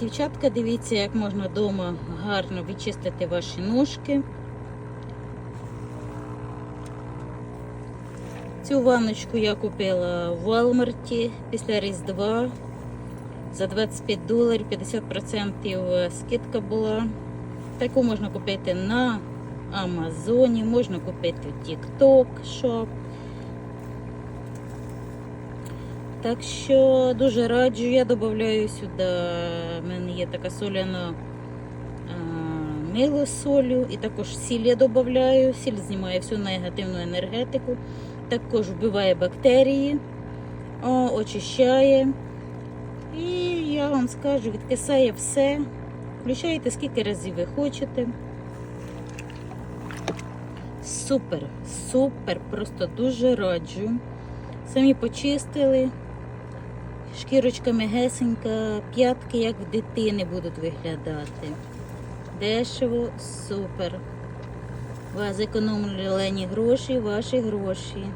Дівчатка, дивіться, як можна вдома гарно відчистити ваші ножки. Цю ванночку я купила в Walmart після Різдва. За 25 доларів 50% скидка була. Таку можна купити на Амазоні, можна купити в TikTok Shop. Так що дуже раджу, я додаю сюди, в мене є така соляна мило з солью, і також сіль я додаю. Сіль знімає всю негативну енергетику, також вбиває бактерії, очищає. І я вам скажу, відкисає все. Включайте скільки разів ви хочете. Супер, супер, просто дуже раджу. Самі почистили. Шкірочка мегесенька, п'ятки, як в дитини, будуть виглядати. Дешево, супер. Вас зекономили гроші, ваші гроші.